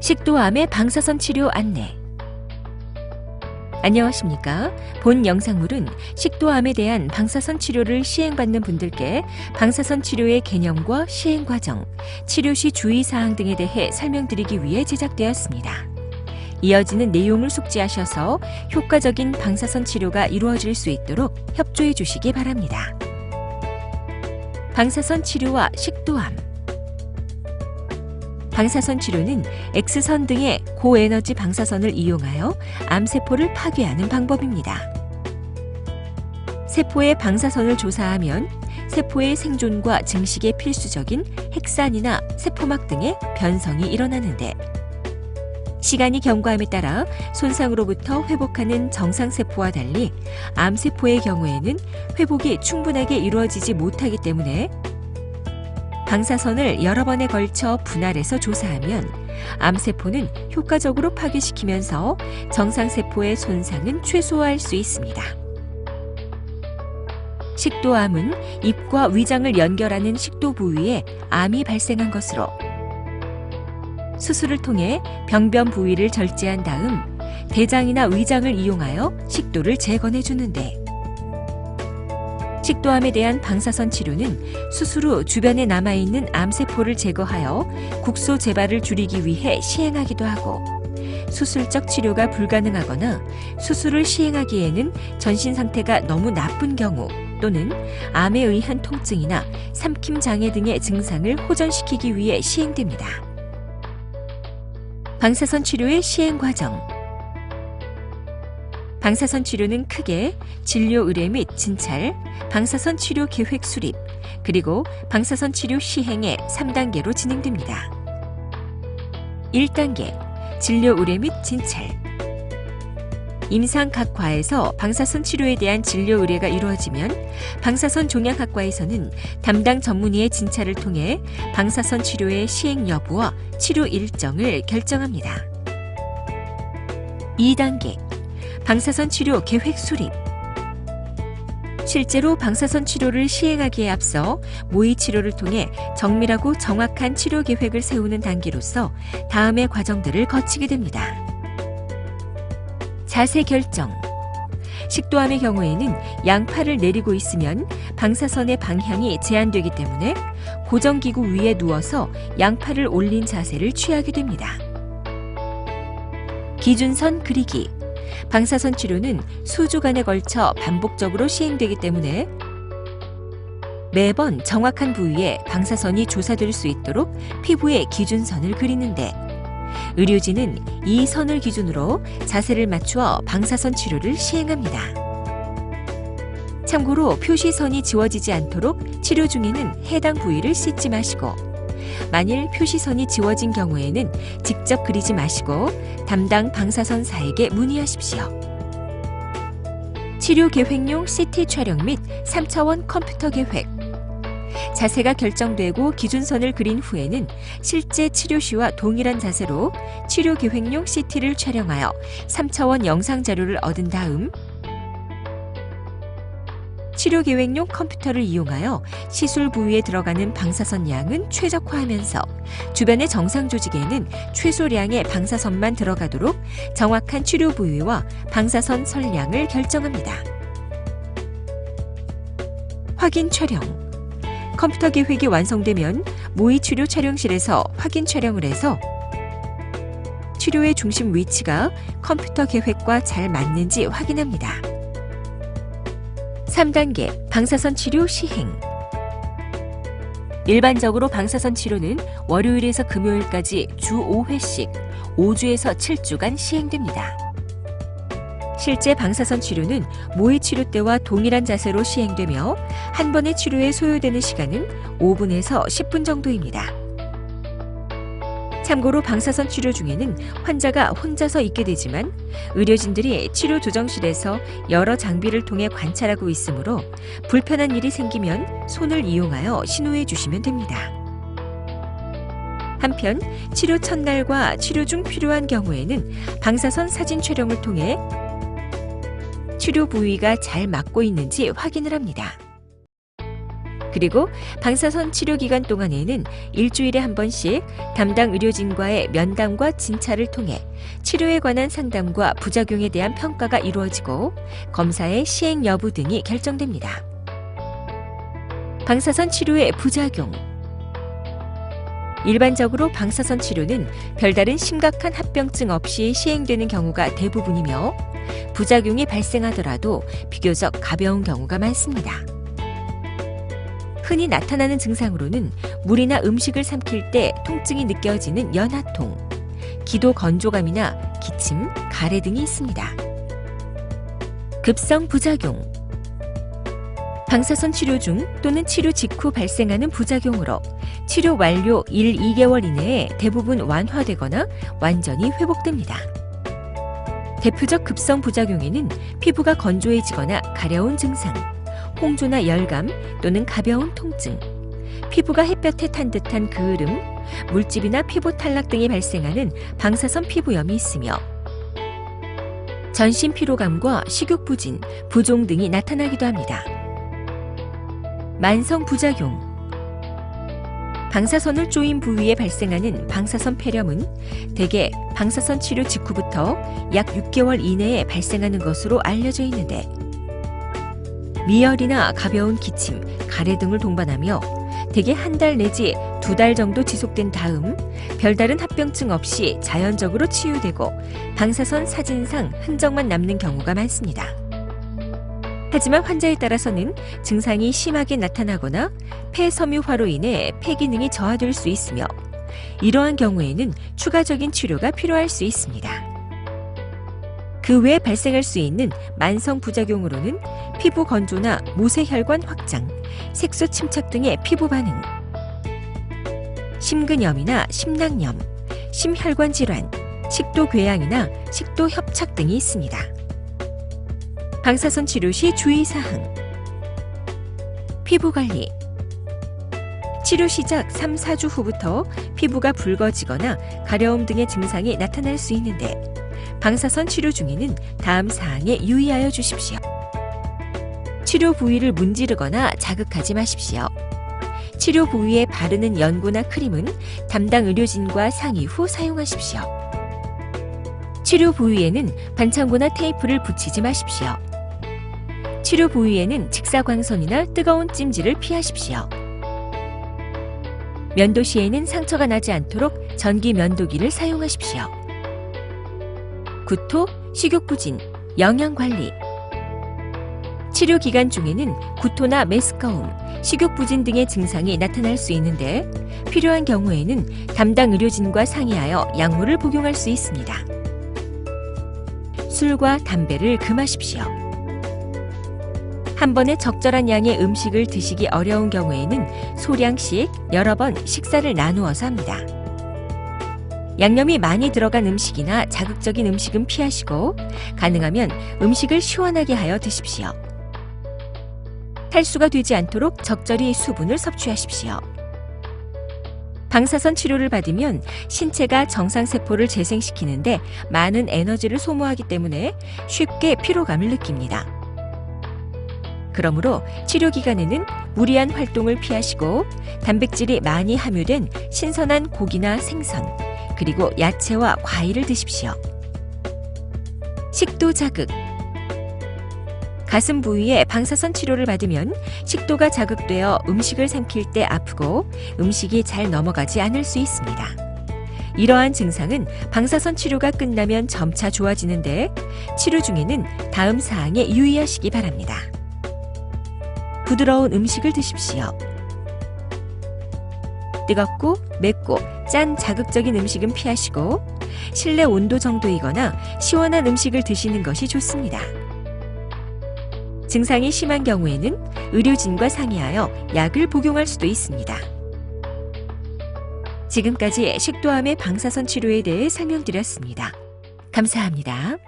식도암의 방사선 치료 안내. 안녕하십니까. 본 영상물은 식도암에 대한 방사선 치료를 시행받는 분들께 방사선 치료의 개념과 시행 과정, 치료 시 주의 사항 등에 대해 설명드리기 위해 제작되었습니다. 이어지는 내용을 숙지하셔서 효과적인 방사선 치료가 이루어질 수 있도록 협조해 주시기 바랍니다. 방사선 치료와 식도암 방사선 치료는 X선 등의 고에너지 방사선을 이용하여 암세포를 파괴하는 방법입니다. 세포의 방사선을 조사하면 세포의 생존과 증식에 필수적인 핵산이나 세포막 등의 변성이 일어나는데 시간이 경과함에 따라 손상으로부터 회복하는 정상세포와 달리 암세포의 경우에는 회복이 충분하게 이루어지지 못하기 때문에 방사선을 여러 번에 걸쳐 분할해서 조사하면 암세포는 효과적으로 파괴시키면서 정상세포의 손상은 최소화할 수 있습니다. 식도암은 입과 위장을 연결하는 식도 부위에 암이 발생한 것으로 수술을 통해 병변 부위를 절제한 다음 대장이나 위장을 이용하여 식도를 재건해 주는데 식도암에 대한 방사선 치료는 수술 후 주변에 남아있는 암세포를 제거하여 국소 재발을 줄이기 위해 시행하기도 하고 수술적 치료가 불가능하거나 수술을 시행하기에는 전신 상태가 너무 나쁜 경우 또는 암에 의한 통증이나 삼킴 장애 등의 증상을 호전시키기 위해 시행됩니다. 방사선 치료의 시행 과정 방사선 치료는 크게 진료 의뢰 및 진찰, 방사선 치료 계획 수립, 그리고 방사선 치료 시행의 3단계로 진행됩니다. 1단계 진료 의뢰 및 진찰 임상 각 과에서 방사선 치료에 대한 진료 의뢰가 이루어지면 방사선 종양학과에서는 담당 전문의의 진찰을 통해 방사선 치료의 시행 여부와 치료 일정을 결정합니다. 2단계 방사선 치료 계획 수립 실제로 방사선 치료를 시행하기에 앞서 모의 치료를 통해 정밀하고 정확한 치료 계획을 세우는 단계로서 다음의 과정들을 거치게 됩니다. 자세 결정 식도암의 경우에는 양팔을 내리고 있으면 방사선의 방향이 제한되기 때문에 고정기구 위에 누워서 양팔을 올린 자세를 취하게 됩니다. 기준선 그리기 방사선 치료는 수주간에 걸쳐 반복적으로 시행되기 때문에 매번 정확한 부위에 방사선이 조사될 수 있도록 피부에 기준선을 그리는데 의료진은 이 선을 기준으로 자세를 맞추어 방사선 치료를 시행합니다. 참고로 표시선이 지워지지 않도록 치료 중에는 해당 부위를 씻지 마시고 만일 표시선이 지워진 경우에는 직접 그리지 마시고 담당 방사선사에게 문의하십시오. 치료 계획용 CT 촬영 및 3차원 컴퓨터 계획. 자세가 결정되고 기준선을 그린 후에는 실제 치료 시와 동일한 자세로 치료 계획용 CT를 촬영하여 3차원 영상 자료를 얻은 다음 치료 계획용 컴퓨터를 이용하여 시술 부위에 들어가는 방사선 양은 최적화하면서 주변의 정상 조직에는 최소량의 방사선만 들어가도록 정확한 치료 부위와 방사선 선량을 결정합니다. 확인 촬영 컴퓨터 계획이 완성되면 모의 치료 촬영실에서 확인 촬영을 해서 치료의 중심 위치가 컴퓨터 계획과 잘 맞는지 확인합니다. 3단계 방사선 치료 시행 일반적으로 방사선 치료는 월요일에서 금요일까지 주 5회씩 5주에서 7주간 시행됩니다. 실제 방사선 치료는 모의 치료 때와 동일한 자세로 시행되며 한 번의 치료에 소요되는 시간은 5분에서 10분 정도입니다. 참고로 방사선 치료 중에는 환자가 혼자서 있게 되지만 의료진들이 치료 조정실에서 여러 장비를 통해 관찰하고 있으므로 불편한 일이 생기면 손을 이용하여 신호해 주시면 됩니다. 한편 치료 첫날과 치료 중 필요한 경우에는 방사선 사진 촬영을 통해 치료 부위가 잘 맞고 있는지 확인을 합니다. 그리고 방사선 치료 기간 동안에는 일주일에 한 번씩 담당 의료진과의 면담과 진찰을 통해 치료에 관한 상담과 부작용에 대한 평가가 이루어지고 검사의 시행 여부 등이 결정됩니다. 방사선 치료의 부작용 일반적으로 방사선 치료는 별다른 심각한 합병증 없이 시행되는 경우가 대부분이며 부작용이 발생하더라도 비교적 가벼운 경우가 많습니다. 흔히 나타나는 증상으로는 물이나 음식을 삼킬 때 통증이 느껴지는 연하통, 기도 건조감이나 기침, 가래 등이 있습니다. 급성 부작용 방사선 치료 중 또는 치료 직후 발생하는 부작용으로 치료 완료 1, 2개월 이내에 대부분 완화되거나 완전히 회복됩니다. 대표적 급성 부작용에는 피부가 건조해지거나 가려운 증상, 홍조나 열감 또는 가벼운 통증, 피부가 햇볕에 탄 듯한 그을음, 물집이나 피부 탈락 등이 발생하는 방사선 피부염이 있으며 전신 피로감과 식욕 부진, 부종 등이 나타나기도 합니다. 만성 부작용 방사선을 쪼인 부위에 발생하는 방사선 폐렴은 대개 방사선 치료 직후부터 약 6개월 이내에 발생하는 것으로 알려져 있는데 미열이나 가벼운 기침, 가래 등을 동반하며 대개 한 달 내지 두 달 정도 지속된 다음 별다른 합병증 없이 자연적으로 치유되고 방사선 사진상 흔적만 남는 경우가 많습니다. 하지만 환자에 따라서는 증상이 심하게 나타나거나 폐섬유화로 인해 폐 기능이 저하될 수 있으며 이러한 경우에는 추가적인 치료가 필요할 수 있습니다. 그 외에 발생할 수 있는 만성 부작용으로는 피부 건조나 모세혈관 확장, 색소 침착 등의 피부 반응, 심근염이나 심낭염, 심혈관 질환, 식도 궤양이나 식도 협착 등이 있습니다. 방사선 치료 시 주의사항 피부 관리 치료 시작 3, 4주 후부터 피부가 붉어지거나 가려움 등의 증상이 나타날 수 있는데 방사선 치료 중에는 다음 사항에 유의하여 주십시오. 치료 부위를 문지르거나 자극하지 마십시오. 치료 부위에 바르는 연고나 크림은 담당 의료진과 상의 후 사용하십시오. 치료 부위에는 반창고나 테이프를 붙이지 마십시오. 치료 부위에는 직사광선이나 뜨거운 찜질을 피하십시오. 면도 시에는 상처가 나지 않도록 전기 면도기를 사용하십시오. 구토, 식욕부진, 영양관리 치료 기간 중에는 구토나 메스꺼움, 식욕부진 등의 증상이 나타날 수 있는데 필요한 경우에는 담당 의료진과 상의하여 약물을 복용할 수 있습니다. 술과 담배를 금하십시오. 한 번에 적절한 양의 음식을 드시기 어려운 경우에는 소량씩 여러 번 식사를 나누어서 합니다. 양념이 많이 들어간 음식이나 자극적인 음식은 피하시고 가능하면 음식을 시원하게 하여 드십시오. 탈수가 되지 않도록 적절히 수분을 섭취하십시오. 방사선 치료를 받으면 신체가 정상세포를 재생시키는데 많은 에너지를 소모하기 때문에 쉽게 피로감을 느낍니다. 그러므로 치료 기간에는 무리한 활동을 피하시고 단백질이 많이 함유된 신선한 고기나 생선, 그리고 야채와 과일을 드십시오. 식도 자극. 가슴 부위에 방사선 치료를 받으면 식도가 자극되어 음식을 삼킬 때 아프고 음식이 잘 넘어가지 않을 수 있습니다. 이러한 증상은 방사선 치료가 끝나면 점차 좋아지는데 치료 중에는 다음 사항에 유의하시기 바랍니다. 부드러운 음식을 드십시오. 뜨겁고 맵고 짠 자극적인 음식은 피하시고 실내 온도 정도이거나 시원한 음식을 드시는 것이 좋습니다. 증상이 심한 경우에는 의료진과 상의하여 약을 복용할 수도 있습니다. 지금까지 식도암의 방사선 치료에 대해 설명드렸습니다. 감사합니다.